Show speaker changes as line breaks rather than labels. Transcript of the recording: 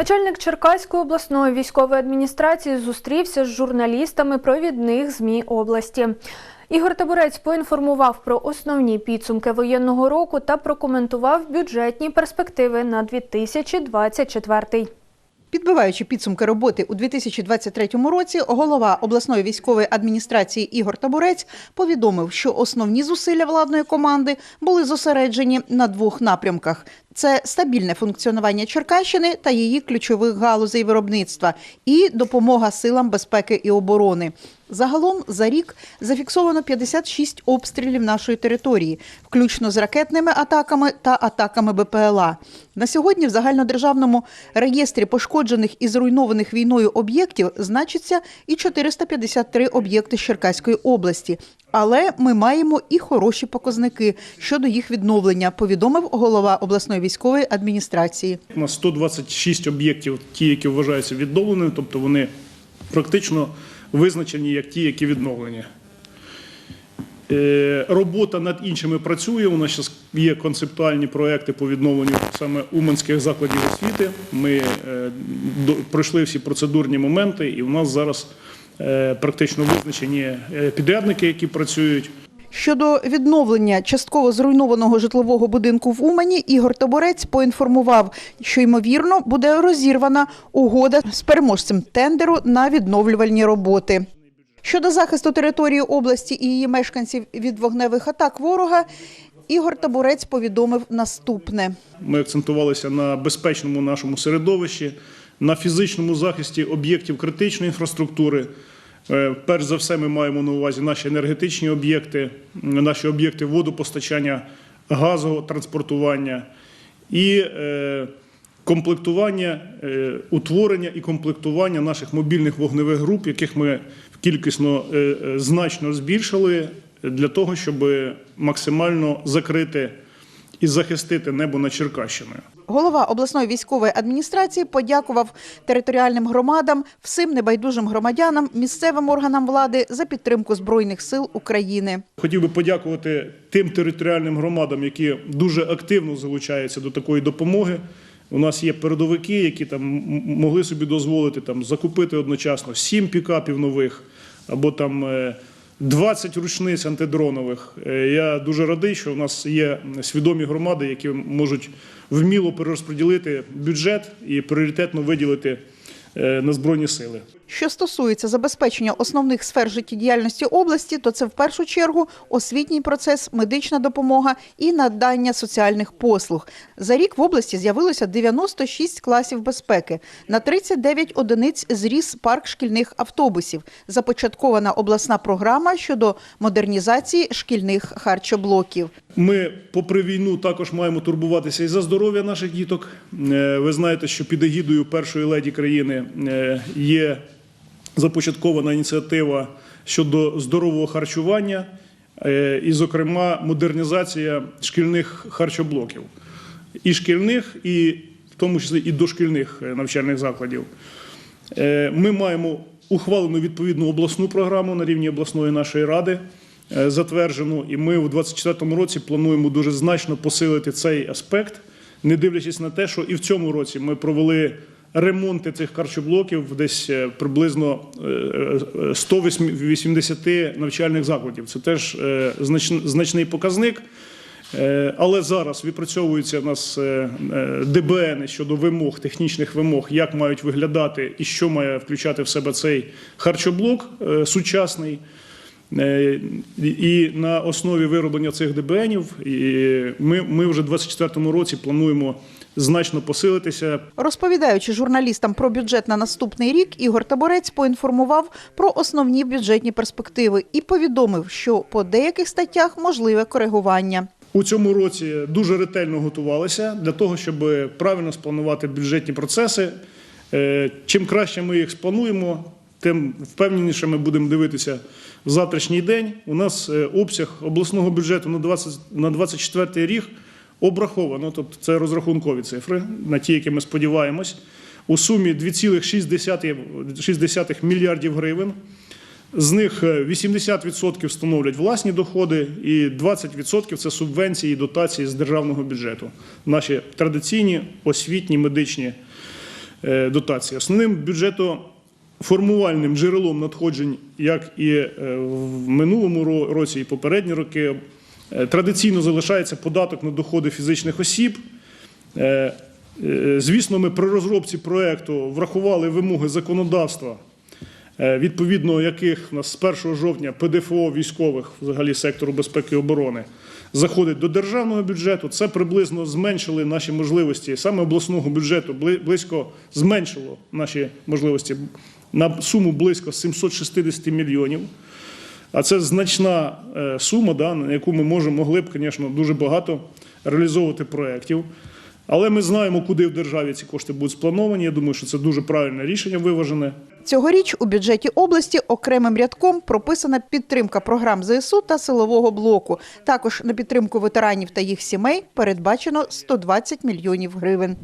Начальник Черкаської обласної військової адміністрації зустрівся з журналістами провідних ЗМІ області. Ігор Табурець поінформував про основні підсумки воєнного року та прокоментував бюджетні перспективи на 2024.
Підбиваючи підсумки роботи у 2023 році, голова обласної військової адміністрації Ігор Табурець повідомив, що основні зусилля владної команди були зосереджені на двох напрямках: це стабільне функціонування Черкащини та її ключових галузей виробництва і допомога силам безпеки і оборони. Загалом за рік зафіксовано 56 обстрілів нашої території, включно з ракетними атаками та атаками БПЛА. На сьогодні в загальнодержавному реєстрі пошкоджених і зруйнованих війною об'єктів значиться і 453 об'єкти з Черкаської області. Але ми маємо і хороші показники щодо їх відновлення, повідомив голова обласної військової адміністрації.
У нас 126 об'єктів, ті, які вважаються відновленими, тобто вони практично визначені як ті, які відновлені. Е, Робота над іншими працює. У нас зараз є концептуальні проекти по відновленню саме уманських закладів освіти. Ми е, пройшли всі процедурні моменти, і у нас зараз практично визначені е, підрядники, які працюють.
Щодо відновлення частково зруйнованого житлового будинку в Умані, Ігор Таборець поінформував, що ймовірно буде розірвана угода з переможцем тендеру на відновлювальні роботи. Щодо захисту території області і її мешканців від вогневих атак ворога, Ігор Табурець повідомив наступне.
Ми акцентувалися на безпечному нашому середовищі, на фізичному захисті об'єктів критичної інфраструктури. Е, Перш за все, ми маємо на увазі наші енергетичні об'єкти, наші об'єкти водопостачання, газотранспортування і е, комплектування, е, утворення і комплектування наших мобільних вогневих груп, яких ми кількісно значно збільшили для того, щоб максимально закрити і захистити небо над Черкащиною.
Голова обласної військової адміністрації подякував територіальним громадам, всім небайдужим громадянам, місцевим органам влади за підтримку збройних сил України.
Хотів би подякувати тим територіальним громадам, які дуже активно залучаються до такої допомоги. У нас є передовики, які там могли собі дозволити там закупити одночасно 7 пікапів нових або там е, 20 рушниць антидронових. Е, Я дуже радий, що у нас є свідомі громади, які можуть вміло перерозподілити бюджет і пріоритетно виділити е, на збройні сили.
Що стосується забезпечення основних сфер життєдіяльності області, то це в першу чергу освітній процес, медична допомога і надання соціальних послуг. За рік в області з'явилося 96 класів безпеки. На 39 одиниць зріс парк шкільних автобусів. Започаткована обласна програма щодо модернізації шкільних харчоблоків.
Ми, попри війну, також маємо турбуватися і за здоров'я наших діток. Е, Ви знаєте, що під егідою першої леді країни е, є започаткована ініціатива щодо здорового харчування, е, і, зокрема, модернізація шкільних харчоблоків. І шкільних, і в тому числі і дошкільних е, навчальних закладів. Е, Ми маємо ухвалену відповідну обласну програму на рівні обласної нашої ради, затверджену, і ми у 2024 році плануємо дуже значно посилити цей аспект, не дивлячись на те, що і в цьому році ми провели ремонти цих харчоблоків десь е, приблизно е, е, 180 навчальних закладів. Це теж е, значний показник. Е, Але зараз відпрацьовуються в нас е, е, ДБН щодо вимог, технічних вимог, як мають виглядати і що має включати в себе цей харчоблок е, сучасний. Е, І на основі вироблення цих ДБНів ми, ми вже в 2024 році плануємо значно посилитися.
Розповідаючи журналістам про бюджет на наступний рік, Ігор Таборець поінформував про основні бюджетні перспективи і повідомив, що по деяких статтях можливе коригування.
У цьому році дуже ретельно готувалися для того, щоб правильно спланувати бюджетні процеси. Е, Чим краще ми їх сплануємо, тим впевненіше ми будемо дивитися в завтрашній день. У нас е, обсяг обласного бюджету на 20, на 24 рік обраховано, тобто це розрахункові цифри, на ті, які ми сподіваємось, у сумі 2,6 мільярдів гривень. З них е, 80% становлять власні доходи, і 20% це субвенції і дотації з державного бюджету. Наші традиційні освітні медичні е, дотації. Основним бюджетоформувальним джерелом надходжень, як і е, в минулому році, і попередні роки, е, традиційно залишається податок на доходи фізичних осіб. Е, Звісно, ми при розробці проекту врахували вимоги законодавства, відповідно яких у нас з 1 жовтня ПДФО військових, взагалі сектору безпеки і оборони, заходить до державного бюджету. Це приблизно зменшили наші можливості. Саме обласного бюджету близько зменшило наші можливості на суму близько 760 мільйонів. А це значна е, сума, да, на яку ми можемо, могли б, звісно, дуже багато реалізовувати проєктів. Але ми знаємо, куди в державі ці кошти будуть сплановані. Я думаю, що це дуже правильне рішення виважене.
Цьогоріч у бюджеті області окремим рядком прописана підтримка програм ЗСУ та силового блоку. Також на підтримку ветеранів та їх сімей передбачено 120 мільйонів гривень.